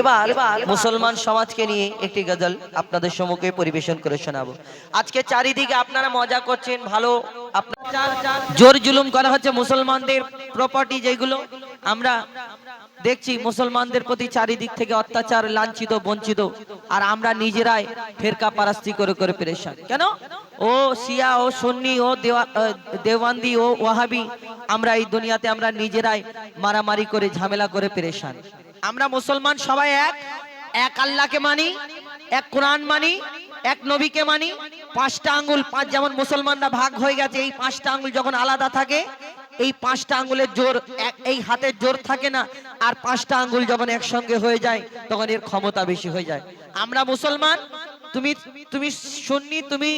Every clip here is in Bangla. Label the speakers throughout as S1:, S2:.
S1: এবার মুসলমান সমাজকে নিয়ে একটি গজল আপনাদের সম্মুখে পরিবেশন করে শোনাবো। আজকে চারিদিকে আপনারা মজা করছেন, ভালো। আপনার জোর জুলুম করা হচ্ছে মুসলমানদের প্রপার্টি যেগুলো আমরা দেখছি মুসলমানদের প্রতি চারিদিক থেকে অত্যাচার, লাঞ্ছিত, বঞ্চিত, আর আমরা নিজেরাই ফেরকা পারাস্তি করে করে পেরেশান। কেন? ও শিয়া, ও সুন্নি, ও দেওয়ান্দি ও ওয়াহাবি, আমরা এই দুনিয়াতে আমরা নিজেরাই মারামারি করে, ঝামেলা করে পেরেশান। আমরা মুসলমান সবাই এক এক আল্লাহকে মানি, এক কোরআন মানি, এক নবীকে মানি, পাঁচটা আঙ্গুল, পাঁচ যেমন মুসলমানরা ভাগ হয়ে গেছে, এই পাঁচটা আঙ্গুল যখন আলাদা থাকে এই পাঁচটা আঙ্গুলের জোর এই হাতের জোর থাকে না, আর পাঁচটা আঙ্গুল যখন একসঙ্গে হয়ে যায়, তখন এর ক্ষমতা বেশি হয়ে যায়। আমরা মুসলমান, তুমি তুমি সুন্নি, তুমি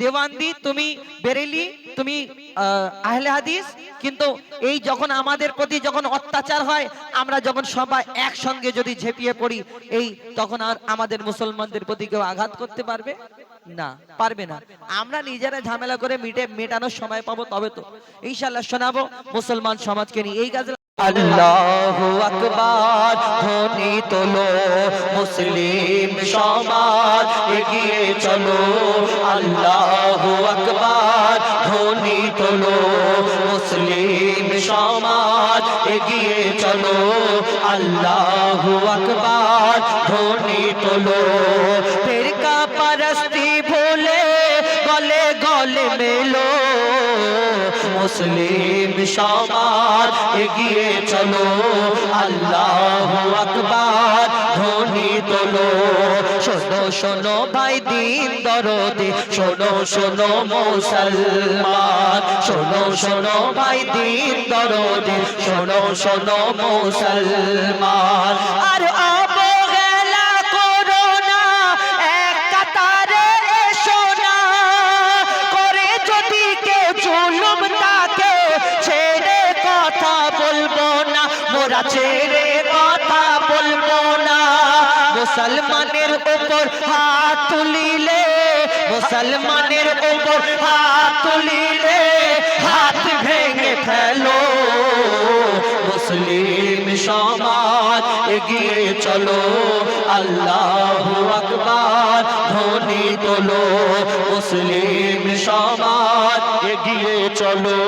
S1: দেওয়ান্দি, তুমি বেরেলি, তুমি আহলে হাদিস, কিন্তু এই যখন আমাদের প্রতি যখন অত্যাচার হয়, আমরা যখন সবাই একসঙ্গে যদি ঝেঁপিয়ে পড়ি, এই তখন আর আমাদের মুসলমানদের প্রতি কেউ আঘাত করতে পারবে? না, পারবে না। আমরা নিজেরা ঝামেলা করে মিটে মেটানোর সময় পাবো, তবে তো। ইনশাল্লাহ শোনাবো মুসলমান সমাজকে নিয়ে। এই গাছ আল্লাহু আকবার, ধ্বনি তোলো, মুসলিম সমাজ এগিয়ে চলো। আল্লাহু আকবার, ধ্বনি তোলো, মুসলিম সমাজ এগিয়ে চলো। আল্লাহু আকবার, ধ্বনি তোলো মুসলিম সমাজ এগিয়ে চলো। আল্লাহ আকবার ধ্বনি তোলো। শোনো শোনো ভাই, দিন দরদে। শোনো শোনো মুসলমান। শোনো শোনো ভাই, দিন দরদে। শোনো শোনো মুসলমান। আর ছেড়ে কথা বলব না। মুসলমানের উপর হাত তুলিলে, মুসলমানের উপর হাত তুলিলে হাত ভেঙে ফেলো। মুসলিম সমাজ এগিয়ে চলো, আল্লাহ আকবার ধ্বনি তোলো। মুসলিম সমাজ এগিয়ে চলো।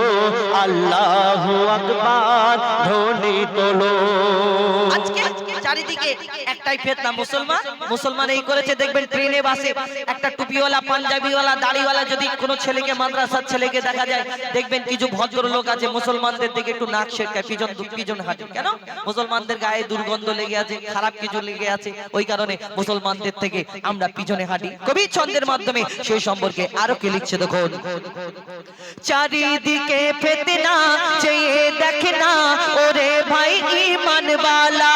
S1: আল্লাহ আকবার ধ্বনি তোলো। আজকে চারিদিকে একটাই ফেতনা, মুসলমান? মুসলমান এই করেছে, দেখবেন ট্রেনে, বাসে একটা টুপিওয়ালা, পাঞ্জাবিওয়ালা, দাড়িওয়ালা যদি কোনো ছেলেকে মাদ্রাসার ছেলেকে দেখা যায়, দেখবেন কিছু ভদ্রলোক আছে, মুসলমানদের দিকে একটু নাক শেখায় পিজন পিজন হাঁটে কেন? মুসলমানদের গায়ে দুর্গন্ধ লেগে আছে, খারাপ কিছু লেগে আছে, ওই কারণে মুসলমানদের থেকে আমরা পিছনে হাঁটি। কবি ছন্দের মাধ্যমে সেই সম্পর্কে আরও কি লিখছে দেখুন? চারিদিকে ফেতনা, চেয়ে দেখে না, ওরে ভাই ইমানওয়ালা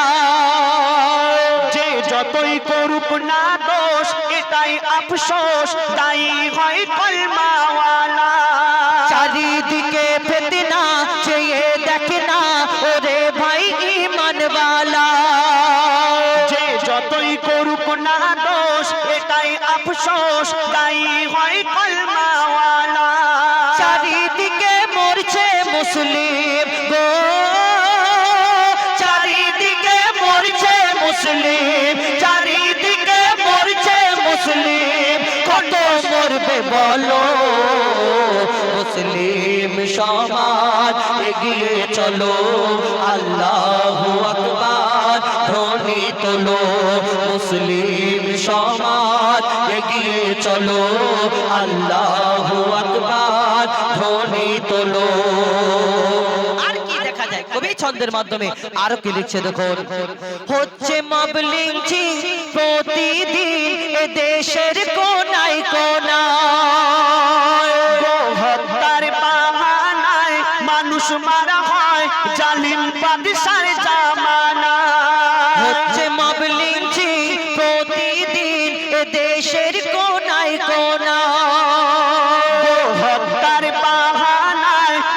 S2: যে যতই করুক না দোষ, এটাই আফসোস দায়ী হয় কলমাওয়ালা।
S1: চারিদিকে ফেতনা, চেয়ে দেখে না, ওরে ভাই ইমানওয়ালা
S2: যে যতই করুক না দোষ, এটাই আফসোস দায়ী হয় কলমাওয়ালা।
S1: মুসলিম, চারিদিকে মরছে মুসলিম। কত মরবে বলো? মুসলিম সমাজ এগিয়ে চলো। আল্লাহ আকবার ধ্বনি তোলো। মুসলিম সমাজ এগিয়ে চলো। আল্লাহ আকবার ধ্বনি তোলো। কবি ছন্দের মাধ্যমে আরও কি লিখছে দেখুন? হচ্ছে প্রতিদিন দেশের কোনায় কোনায়।
S2: হত্যার মানুষ মারা হয়, জালিম জামানা
S1: হচ্ছে প্রতিদিন দেশের কোনায়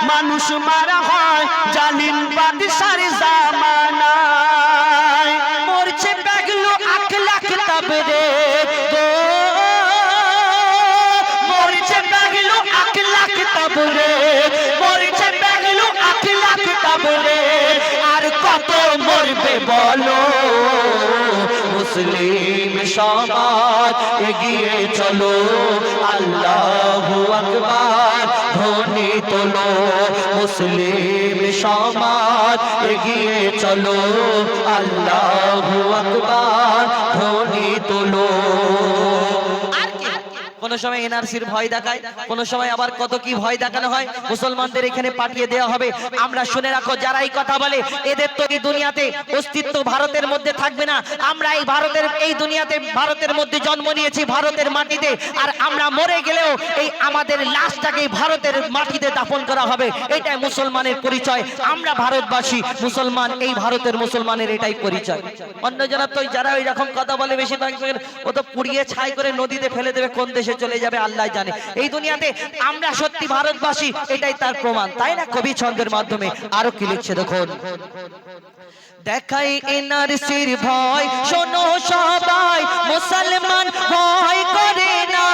S2: মানুষ মারা হয় জালিম বাদশার জামানায়।
S1: মরছে ব্যাগলো আখ লাখ তাবরে। গো, মরছে ব্যাগলো আখ লাখ তাবরে। মরছে ব্যাগলো আখ লাখ তাবরে। আর কত মরবে বলো?
S2: মুসলিম সমাজ এগিয়ে চলো। আল্লাহু আকবার, ধ্বনি তোলো। মুসলিম সমাজ এগিয়ে চলো আল্লাহ আকবার ধ্বনি তোলো?
S1: কোন সময় এনআরসির ভয় দেখায়, কোন সময় আবার কত কি ভয় দেখানো হয়, মুসলমানদের এখানে পাঠিয়ে দেওয়া হবে। আমরা শুনে রাখো, যারা এই কথা বলে, এদের তো এই দুনিয়াতে অস্তিত্ব ভারতের মধ্যে থাকবে না। আমরা এই ভারতের, এই দুনিয়াতে ভারতের মধ্যে জন্ম নিয়েছি, ভারতের মাটিতে। আর আমরা মরে গেলেও এই আমাদের লাশটাকে ভারতের মাটিতে দাফন করা হবে। এটাই মুসলমানের পরিচয়। আমরা ভারতবাসী, মুসলমান, এই ভারতের মুসলমানের এটাই পরিচয়। অন্য যারা তো যারা ওই রকম কথা বলে বেশিরভাগ ও তো পুড়িয়ে ছাই করে নদীতে ফেলে দেবে, কোন দেশে চলে যাবে আল্লাহ জানে। এই দুনিয়াতে আমরা সত্যি ভারতবাসী এটাই তার প্রমাণ তাই না কবি ছন্দের মাধ্যমে? আরও কি লিখছে দেখুন? দেখাই এনআরসির ভয় শোনো সবাই মুসলমান ভয় করে না।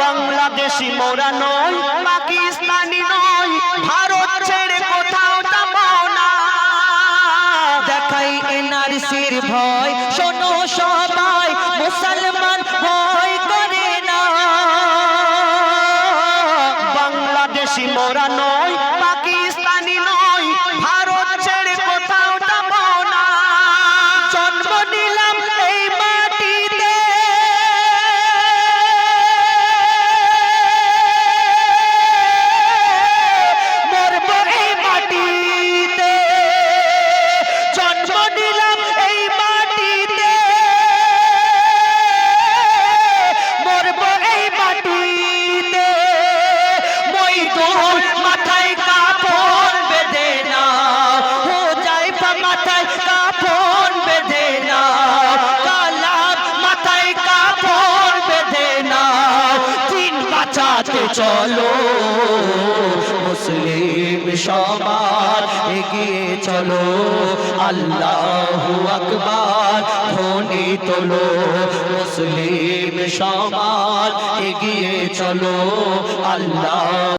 S2: বাংলাদেশি মোরা নয় পাকিস্তানি নয় ভারত ছেড়ে কোথাও যাব না।
S1: দেখাই এনআরসির ভয় শোনো সবাই মুসলমান ভয় করে না।
S2: বাংলাদেশি মোরা সমাজ এগিয়ে চলো। আল্লাহ আকবার ধনি তোলো। মুসলিম সবার এগিয়ে চলো। আল্লাহ